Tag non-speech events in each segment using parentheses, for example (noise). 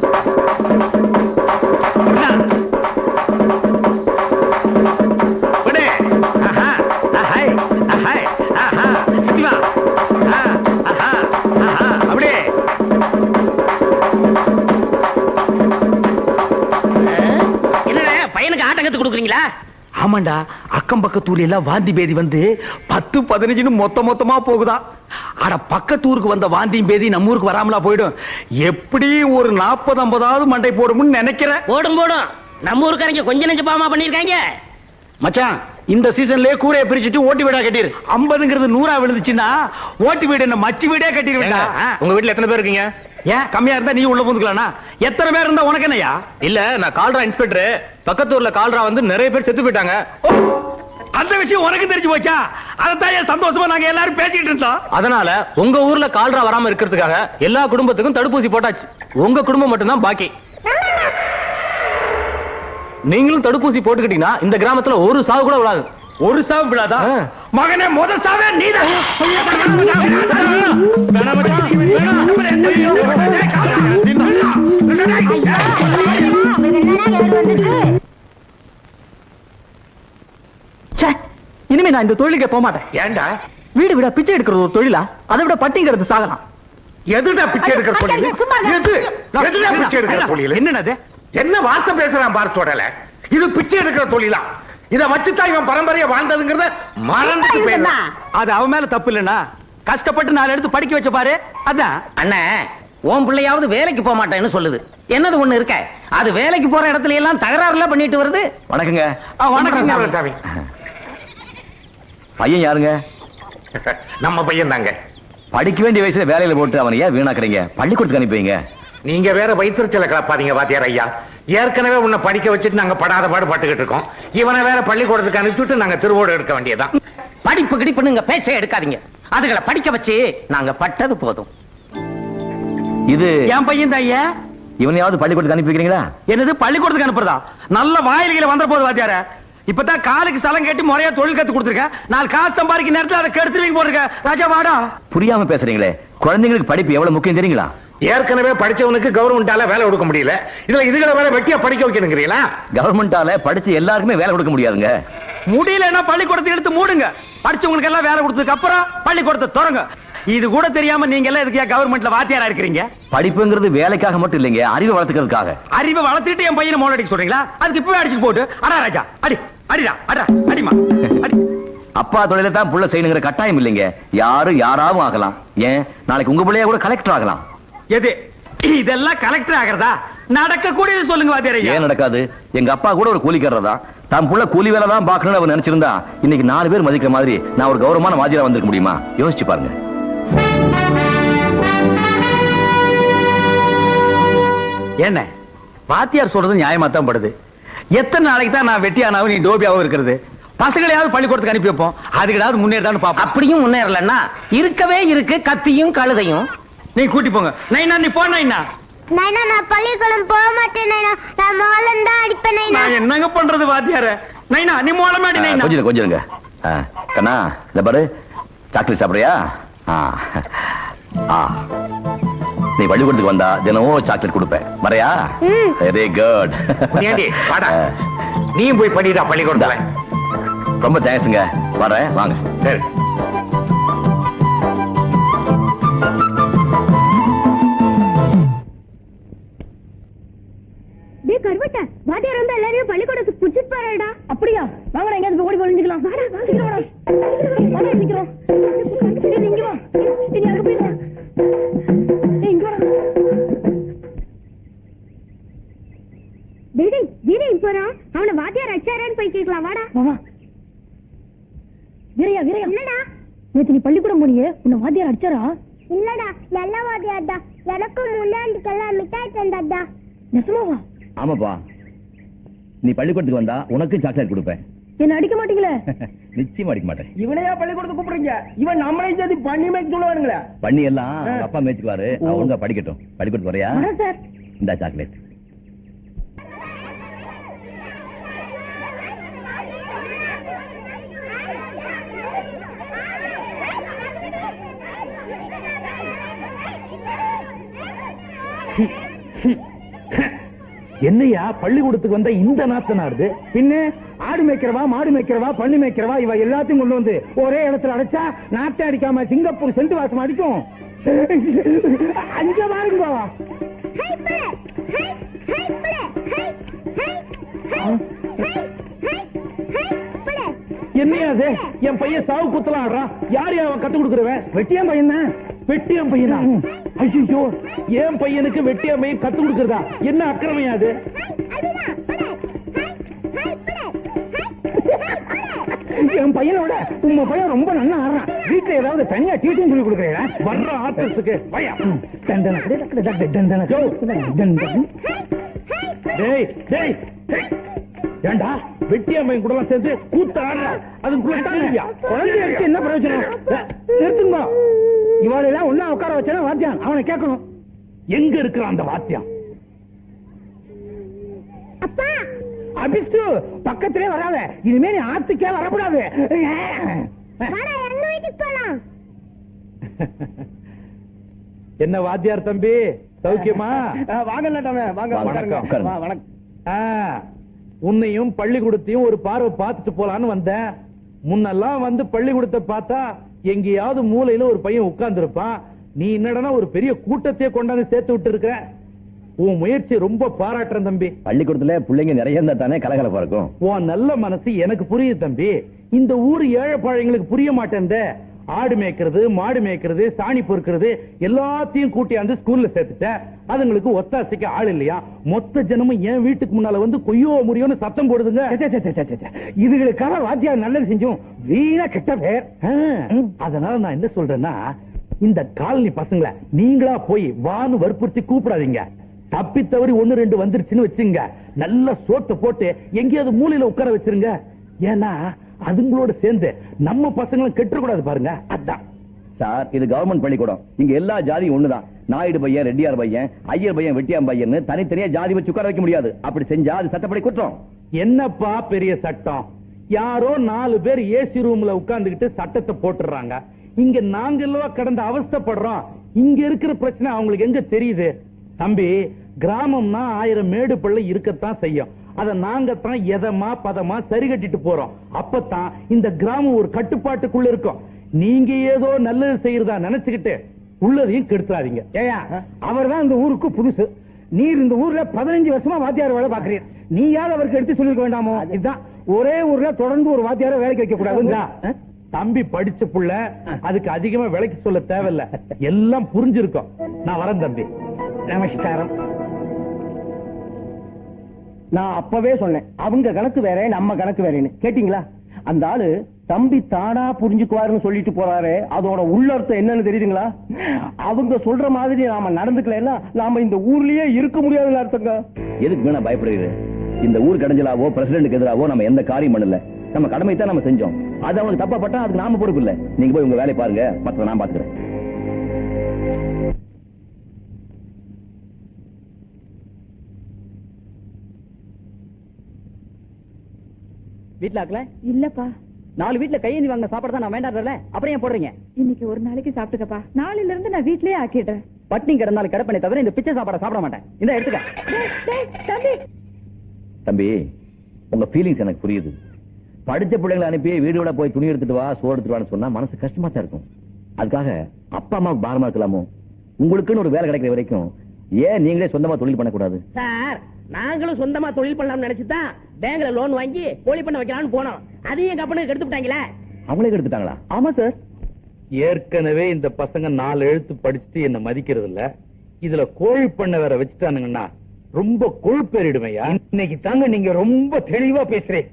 Thank you. ஆமாண்டா அக்கம் பக்கத்தூர்ல எல்லாம் வாந்தி பேதி வந்து பத்து பதினஞ்சுன்னு மொத்த மொத்தமா போகுதா? அட பக்கத்தூருக்கு வந்த வாந்தியும் பேதி நம்ம ஊருக்கு வராமலா போயிடும். எப்படி ஒரு நாற்பது ஐம்பதாவது மண்டை போடும்னு நினைக்கிறேன் போடும் போடும். நம்ம ஊருக்காரங்க கொஞ்சம் நெஞ்சு பாவமா பண்ணிருக்காங்க மச்சான் இந்த சீசன்லயே கூரையை பிரிச்சுட்டு ஓட்டு வீடா கட்டிரு. ஐம்பதுங்கிறது நூறா விழுந்துச்சுன்னா ஓட்டு வீடு என்ன மச்சு வீடே கட்டிருவேண்டா உங்க வீட்ல எத்தனை பேர் இருக்கீங்க? ஏன்? கம்மியா இருந்தா நீ உள்ள புந்துக்கலாம்னா? எத்தனை பேர் இருந்தா உனக்கு என்னய்யா? இல்ல நான் கால்ரா இன்ஸ்பெக்டர். பக்கத்தூர்ல கால்ரா வந்து நிறைய பேர் செத்து போயிட்டாங்க. அந்த விஷயம் உனக்கு தெரிஞ்சு போச்சா? அதைத்தான் சந்தோஷமா நாங்க எல்லாரும் பேசிட்டு இருந்தோம்? அதனால உங்க ஊர்ல கால்ரா வராம இருக்கிறதுக்காக எல்லா குடும்பத்துக்கும் தடுப்பூசி போட்டாச்சு. உங்க குடும்பம் மட்டும்தான் பாக்கி. நீங்களும் தடுப்பூசி போட்டுக்கிட்டீங்கன்னா இந்த கிராமத்துல ஒரு சாவு கூட விடாது ஒரு சாவு விழாதா. மகனே முத சாவே நீதான் இனிமே நான் இந்த தொழிலுக்கே போக மாட்டேன். ஏன்டா வீடு விட பிச்சை எடுக்கிறது ஒரு தொழிலா? அதை விட பட்டிங்கிறது சாகலாம் எதுடா பிச்சை எடுக்கிற தொழில்? எது? எதுடா பிச்சை எடுக்கிற தொழில்? என்னது என்ன வார்த்தை பேசுறான் பார் தொடல இது பிச்சை எடுக்கிற தொழிலா? இத வச்சுதான் இவன் பரம்பரையா வாழ்ந்ததுங்கிறத மறந்துட்டு போயிடலாம் அது அவன் மேல தப்பு இல்லைன்னா கஷ்டப்பட்டு நாலு எடுத்து படிக்க வச்ச பாரு. அதான். அண்ணே உன் பிள்ளையாவது வேலைக்கு போக மாட்டேன்னு சொல்லுது. என்னது ஒண்ணு இருக்க? அது வேலைக்கு போற இடத்துல எல்லாம் தகராறுல பண்ணிட்டு வருது? வணக்கங்க. வணக்கம். சாமி. பையன் யாருங்க? நம்ம பையன் தாங்க படிக்க வேண்டிய வயசுல வேலையில போட்டு அவனை ஏன் வீணாக்குறீங்க? பள்ளிக்கூடத்துக்கு அனுப்பிங்க நீங்க வேற வயிற்றுச்சல கிளப்பாதீங்க வாத்தியார் ஐயா. ஏற்கனவே உன்னை படிக்க வச்சுட்டு நாங்க படாத பாடு பட்டுக்கிட்டு இருக்கோம். இவனை வேற பள்ளிக்கூடத்துக்கு அனுப்பிச்சுட்டு நாங்க திருவோடு எடுக்க வேண்டியதான் படிப்பு கிடிப்புன்னு பேச்சை எடுக்காதீங்க. அதுகளை படிக்க வச்சு நாங்க பட்டது போதும். இது என் பையன் தான் ஐயா. இவனையாவது பள்ளிக்கூடத்துக்கு அனுப்பி வைக்கிறீங்களா? என்னது பள்ளிக்கூடத்துக்கு அனுப்புறதா? நல்ல வாயில்களை வந்த போது வாத்தியார. இப்பதான் காலுக்கு ஸ்தலம் கேட்டு முறையா தொழில் கத்து கொடுத்துருக்க நாலு காசு சம்பாதிக்க நேரத்துல அதை கெடுத்துருவீங்க போட்டுருக்க ராஜா வாடா. புரியாம பேசுறீங்களே. குழந்தைங்களுக்கு படிப்பு எவ்வளவு முக்கியம் தெரியுங்களா? ஏற்கனவே படிச்சவனுக்கு கவர்மெண்டால வேலை கொடுக்க முடியல. இதுல இதுகளை வேற வெட்டியா படிக்க வைக்கணுங்கிறீங்களா? கவர்மெண்டால படிச்சு எல்லாருக்குமே வேலை கொடுக்க முடியாதுங்க. முடியலன்னா பள்ளிக்கூடத்தை எடுத்து மூடுங்க. படிச்சவங்களுக்கு எல்லாம் வேலை கொடுத்ததுக்கு அப்புறம் பள்ளிக்கூடத்தை திறங்க. இது கூட தெரியாம நீங்க எல்லாம் எதுக்கு கவர்மெண்ட்ல வாத்தியாரா இருக்கிறீங்க? படிப்புங்கிறது வேலைக்காக மட்டும் இல்லைங்க அறிவை வளர்த்துக்கிறதுக்காக. அறிவை வளர்த்துட்டு என் பையனை மோன அடிக்க சொல்றீங்களா? அதுக்கு இப்பவே அடிச்சு போட்டு அடா ராஜா அடி அடிடா அடா அடிமா அடி. அப்பா தொழில தான் புள்ள செய்யணுங்கிற கட்டாயம் இல்லைங்க. யாரும் யாராவும் ஆகலாம். ஏன்? நாளைக்கு உங்க பிள்ளையா கூட கலெக்டர் ஆகலாம். எது? இதெல்லாம் கலெக்டர் ஆகிறதா? நடக்க கூடியது சொல்லுங்க வாத்தியாரையா ஏன் நடக்காது? எங்க அப்பா கூட ஒரு கூலிக்காரர் தான் தன் புள்ள கூலி வேலை தான் பார்க்கணும்னு அவர் நினைச்சிருந்தா இன்னைக்கு நாலு பேர் மதிக்கிற மாதிரி நான் ஒரு கௌரவமான வாதியா வந்திருக்க முடியுமா? யோசிச்சு பாருங்க. என்ன? வாத்தியார் சொல்றது நியாயமா தான் படுது. எத்தனை நாளைக்கு தான் நான் வெட்டியானாவும் நீ டோபியாவும் இருக்கிறது? பசங்களையாவது பள்ளிக்கூடத்துக்கு அனுப்பி வைப்போம். அதுக்கடாவது முன்னேறதான்னு பாப்போம் அப்படியும் முன்னேறலன்னா இருக்கவே இருக்கு கத்தியும் கழுதையும். நீ கூட்டி போங்க. நைனா நீ போ நைனா. நைனா நான் பள்ளிக்கூடம் போக மாட்டேன் நைனா. நான் மோளம் தான் அடிப்பேன் நைனா. நான் என்னங்க பண்றது வாத்தியார? நைனா நீ மோளமாடி ஆ, நைனா. கொஞ்சம் கொஞ்சம் இருங்க. ஆ, கண்ணா இந்த பாரு. சாக்லேட் சாப்பிடுறியா? ஆ. ஆ. நீ பள்ளிக்கூடத்துக்கு வந்தா தினமும் சாக்லேட் கொடுப்பேன். வரையா? ம். Very good. நீயும் போய் படிடா பள்ளிக்கூடத்துல. ரொம்ப தேங்க்ஸுங்க வரேன் வாங்க. சரி. அப்படியா? வாங்கடா எங்கயாவது ஓடி ஒளிஞ்சுக்கலாம். வாடா வா, சீக்கிரம் வாடா. வாடா சீக்கிரம். ஏய், நீ இங்க வா. ஏய், நீ அங்க போயிடு ஏய், இங்க வாடா. டேய் டேய் வீரே போறா அவன வாத்தியார் அடிச்சாரேன்னு போய் கேட்கலாம். வாடா. மாமா. வீரையா வீரையா. என்னடா? நேத்து நீ பள்ளிக்கூடம் போனியே. உன்னை வாத்தியார் அடிச்சாரா? இல்லடா நல்ல வாத்தியார்டா. எனக்கும் முன்னாடிக்கெல்லாம் மிட்டாய் தந்தாடா நெசமாவா? ஆமாப்பா. நீ பள்ளிக்கூடத்துக்கு வந்தா உனக்கும் சாக்லேட் கொடுப்பேன். என்ன அடிக்க மாட்டீங்களே? (laughs) நிச்சயமா அடிக்க மாட்டேன். இவனையா பள்ளிக்கூடத்துக்கு கூப்பிடுறீங்க? இவன் நம்மளையும் சேர்த்து பண்ணி மேய்க்க சொல்லுவாருங்களே பண்ணி எல்லாம் அப்பா மேய்ச்சுக்குவாரு ஒழுங்கா படிக்கட்டும். பள்ளிக்கூடத்து வரையா? சார். இந்த சாக்லேட் (laughs) (laughs) என்னையா பள்ளிக்கூடத்துக்கு வந்த இந்த நாத்தனாருது? பின்ன ஆடு மேய்க்கிறவா மாடு மேய்க்கிறவா பண்ணி மேய்க்கிறவா இவ எல்லாத்தையும் கொண்டு வந்து ஒரே இடத்துல அடைச்சா நாட்டை அடிக்காம சிங்கப்பூர் செண்டு வாசம் அடிக்கும். அங்க பாருங்க ஹை பிள்ளை ஹை ஹை பிள்ளை hi hi hi hi hi hi பிள்ளை. என்னையா அது? என் பையன் சாவு குத்தலாம் ஆடுறான் யார் அவன் கத்து கொடுக்குறவன்? வெட்டியான் பையன் தான். வெட்டியான் பையனா ஐயோ என் பையனுக்கு வெட்டியான் பையன் கத்து கொடுக்கறதா என்ன அக்கிரமையா அது என் பையனோட உங்க பையன் ரொம்ப நல்லா ஆடுறான் வீட்டுல ஏதாவது தனியா டியூஷன் சொல்லி கொடுக்குறீங்களா வர்ற ஆர்டிஸ்டுக்கு பையா தண்டனை தண்டனை தண்டனை டேய் டேய். ஏண்டா வெட்டியம்மையும் கூட சேர்ந்து கூத்த ஆடுற அதுக்குள்ள குழந்தைய என்ன பிரயோஜனம் அஹ், நிறுத்துங்க இவாளெல்லாம் ஒன்னா உட்கார வச்சா வாத்தியான்? அவனை கேட்கணும். எங்க இருக்கிறான் அந்த வாத்தியான்? அப்பா! பக்கத்திலே வராத. இனிமே நீ ஆத்துக்கே வரக்கூடாது. வாடா எங்க வீட்டுக்கு போலாம்? என்ன வாத்தியார் தம்பி? சௌக்கியமா? வாங்க வாங்க உன்னையும் பள்ளிக்கூடத்தையும் ஒரு பார்வை பார்த்துட்டு போலான்னு வந்தேன். முன்னெல்லாம் வந்து பள்ளிக்கூடத்தை பார்த்தா எங்கேயாவது மூலையில ஒரு பையன் உட்கார்ந்து இருப்பான் நீ என்னடனா ஒரு பெரிய கூட்டத்தையே கொண்டாந்து சேர்த்து விட்டு இருக்க உன் முயற்சி ரொம்ப பாராட்டுறேன் தம்பி. பள்ளிக்கூடத்துல பிள்ளைங்க நிறைய இருந்தா தானே கலகலப்பா இருக்கும்? உன் நல்ல மனசு எனக்கு புரியுது தம்பி. இந்த ஊர் ஏழை பழங்களுக்கு புரிய மாட்டேன்தே. ஆடு மேய்க்கிறது மாடு மேய்க்கிறது சாணி பொறுக்கிறது எல்லாத்தையும் கூட்டியாந்து ஸ்கூல்ல சேர்த்துட்டேன். அதுங்களுக்கு ஒத்தாசைக்கு ஆள் இல்லையா? மொத்த ஜனமும் என் வீட்டுக்கு முன்னால வந்து கொய்யோ முறியோன்னு சத்தம் போடுதுங்க. இதுகளுக்காக வாத்தியார் நல்லது செஞ்சோம். வீணா கெட்ட பேர். அதனால நான் என்ன சொல்றேன்னா இந்த காலனி பசங்களை நீங்களா போய் வான்னு வற்புறுத்தி கூப்பிடாதீங்க. தப்பி தவறி ஒண்ணு ரெண்டு வந்துருச்சுன்னு வச்சுங்க. நல்ல சோத்தை போட்டு எங்கேயாவது மூலையில உட்கார வச்சிருங்க. ஏன்னா அதுங்களோட சேர்ந்து நம்ம பசங்களும் கெட்டுறக்கூடாது பாருங்க. அதான். சார் இது கவர்மெண்ட் பள்ளிக்கூடம். இங்க எல்லா ஜாதியும் ஒண்ணுதான். நாயுடு பையன் ரெட்டியார் பையன் ஐயர் பையன் வெட்டியான் பையன் தனித்தனியா ஜாதி வச்சு உட்கார வைக்க முடியாது. அப்படி செஞ்சா அது சட்டப்படி குற்றம். என்னப்பா பெரிய சட்டம்? யாரோ நாலு பேர் ஏசி ரூம்ல உட்கார்ந்துகிட்டு சட்டத்தை போட்டுறாங்க இங்க நாங்கெல்லாம் கடந்த அவஸ்தப்படுறோம். இங்க இருக்கிற பிரச்சனை அவங்களுக்கு எங்க தெரியுது? தம்பி கிராமம்னா ஆயிரம் மேடு பள்ளி இருக்கத்தான் செய்யும். அதை நாங்க தான் எதமா பதமா சரி கட்டிட்டு போறோம். அப்பதான் இந்த கிராமம் ஒரு கட்டுப்பாட்டுக்குள்ள இருக்கும். நீங்க ஏதோ நல்லது செய்யறதா நினைச்சுக்கிட்டு உள்ளதையும் கெடுத்துறாதீங்க. ஏயா அவர் தான் இந்த ஊருக்கு புதுசு. நீர் இந்த ஊர்ல பதினஞ்சு வருஷமா வாத்தியார் வேலை பாக்குறீர் நீ யார் அவருக்கு எடுத்து சொல்லிருக்க வேண்டாமோ? இதுதான். ஒரே ஊர்ல தொடர்ந்து ஒரு வாத்தியார வேலைக்கு வைக்க கூடாதுங்களா தம்பி படிச்ச புள்ள அதுக்கு அதிகமா விலைக்கு சொல்ல தேவையில்ல. எல்லாம் புரிஞ்சிருக்கும். நான் வரேன் தம்பி. நமஸ்காரம். நான் அப்பவே சொன்னேன். அவங்க கணக்கு வேற நம்ம கணக்கு வேறேன்னு. கேட்டீங்களா? அந்த ஆளு தம்பி தானா புரிஞ்சுக்குவாருன்னு சொல்லிட்டு போறாரு அதோட உள்ளர்த்தம் என்னன்னு தெரியுதுங்களா? அவங்க சொல்ற மாதிரி நாம நடந்துக்கலன்னா நாம இந்த ஊர்லயே இருக்க முடியாதுன்னு அர்த்தங்க. எதுக்கு வேணா பயப்படுறது இந்த ஊர் கடைஞ்சலாவோ பிரசிடென்ட்க்கு எதிராவோ நம்ம எந்த காரியம் பண்ணல. நம்ம கடமை தான் நம்ம செஞ்சோம். அது அவங்களுக்கு தப்பா பட்டா அதுக்கு நாம பொறுப்பு இல்ல. நீங்க போய் உங்க வேலையை பாருங்க மத்த நான் பாத்துக்கிறேன். ஆக்கல? இல்லப்பா. நாலு வீட்ல கையேந்தி வாங்கின சாப்பாடு தான் நான் வேண்டாம்ல அப்புறம் ஏன் போடுறீங்க? இன்னைக்கு ஒரு நாளைக்கு சாப்பிட்டுக்கப்பா. நாளையில இருந்து நான் வீட்லயே ஆக்கிடுறேன். பட்டினி கிடந்தாலும் கிடப்பனே தவிர இந்த பிச்சை சாப்பாடை சாப்பிட மாட்டேன். இந்த எடுத்துக்க. டேய், தம்பி. தம்பி உங்க ஃபீலிங்ஸ் எனக்கு புரியுது. படிச்ச பிள்ளைங்களை அனுப்பி வீடு விட போய் துணி எடுத்துட்டு வா சோறு எடுத்துட்டு வான்னு சொன்னா மனசு கஷ்டமா தான் இருக்கும். அதுக்காக அப்பா அம்மாவுக்கு பாரமா இருக்கலாமோ? உங்களுக்குன்னு ஒரு வேலை கிடைக்கிற வரைக்கும் ஏன் நீங்களே சொந்தமா தொழில் பண்ணக்கூடாது? சார் நாங்களும் சொந்தமா தொழில் பண்ணலாம்னு நினைச்சுதான் பேங்க்ல லோன் வாங்கி கோழி பண்ண வைக்கலாம்னு போனோம். அதையும் கம்பெனிக்கு எடுத்து விட்டாங்களே? அவங்களே எடுத்துட்டாங்களா ஆமா சார் ஏற்கனவே இந்த பசங்க நாலு எழுத்து படிச்சுட்டு என்ன மதிக்கிறது இல்ல. இதுல கோழி பண்ண வேற வச்சுட்டானுங்கன்னா ரொம்ப கொழுப்பேறிடுமையா? இன்னைக்கு தாங்க நீங்க ரொம்ப தெளிவா பேசுறேன்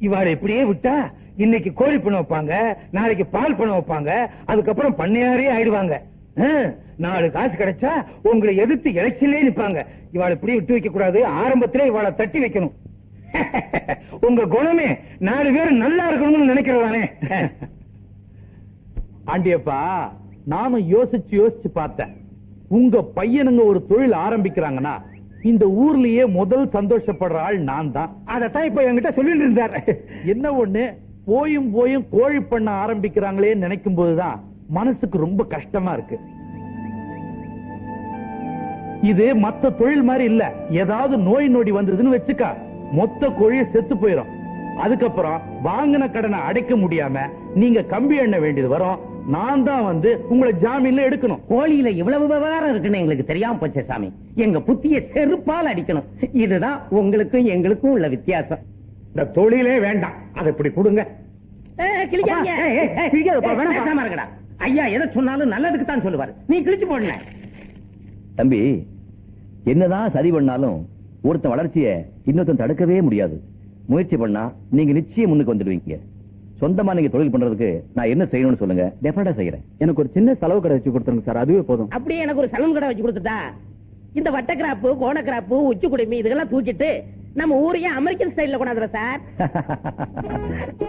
இவாளை இப்படியே விட்டா இன்னைக்கு கோழி பண்ண வைப்பாங்க நாளைக்கு பால் பண்ண வைப்பாங்க அதுக்கப்புறம் பண்ணையாரே ஆயிடுவாங்க. நாலு காசு கிடைச்சா உங்களை எதிர்த்து எலெக்ஷன்லயே நிப்பாங்க. இவாளை இப்படி விட்டு வைக்க கூடாது. ஆரம்பத்திலே இவாளை தட்டி வைக்கணும். (laughs) உங்க குணமே நாலு பேரும் நல்லா இருக்கணும்னு நினைக்கிறதானே (laughs) ஆண்டியப்பா நானும் யோசிச்சு யோசிச்சு பார்த்தேன். உங்க பையனுங்க ஒரு தொழில் ஆரம்பிக்கிறாங்கன்னா இந்த ஊர்லயே முதல் சந்தோஷப்படுற ஆள் நான் தான். அதத்தான் இப்ப என்கிட்ட சொல்லிட்டு இருந்தார். (laughs) என்ன ஒண்ணு? போயும் போயும் கோழி பண்ண ஆரம்பிக்கிறாங்களே நினைக்கும் போதுதான் மனசுக்கு ரொம்ப கஷ்டமா இருக்கு. இது மத்த தொழில் மாதிரி இல்ல. ஏதாவது நோய் நொடி வந்ததுன்னு வச்சுக்க மொத்த கோழிய செத்து போயிடும் அதுக்கப்புறம் வாங்கின கடனை அடைக்க முடியாம நீங்க கம்பி எண்ண வேண்டியது வரும். நான் தான் வந்து உங்களை ஜாமீன்ல எடுக்கணும். கோழியில இவ்வளவு விவகாரம் இருக்குன்னு எங்களுக்கு தெரியாம போச்சே சாமி. எங்க புத்திய செருப்பால் அடிக்கணும். இதுதான் உங்களுக்கும் எங்களுக்கும் உள்ள வித்தியாசம். இந்த தொழிலே வேண்டாம். அதை இப்படி கொடுங்க. ஏய், கிழிக்காதீங்க. ஏய், ஏய், ஐயா எதை சொன்னாலும் நல்லதுக்கு தான் சொல்லுவாரு. நீ கிழிச்சு போடுன. தம்பி என்னதான் சரி பண்ணாலும் ஒருத்தன் வளர்ச்சியை இன்னொருத்தன் தடுக்கவே முடியாது. முயற்சி பண்ணா நீங்க நிச்சயம் முன்னுக்கு வந்துடுவீங்க. சொந்தமா நீங்க தொழில் பண்றதுக்கு நான் என்ன செய்யணும்னு சொல்லுங்க. டெஃபினட்டா செய்யறேன். எனக்கு ஒரு சின்ன செலவு கடை வச்சு கொடுத்துருங்க சார். அதுவே போதும். அப்படியே எனக்கு ஒரு சலூன் கடை வச்சு கொடுத்துட்டா? இந்த வட்ட கிராப்பு கோண கிராப்பு உச்சி குடுமி இதெல்லாம் தூக்கிட்டு நம்ம ஊரையே அமெரிக்கன் ஸ்டைல்ல கொண்டாந்துற சார். (laughs)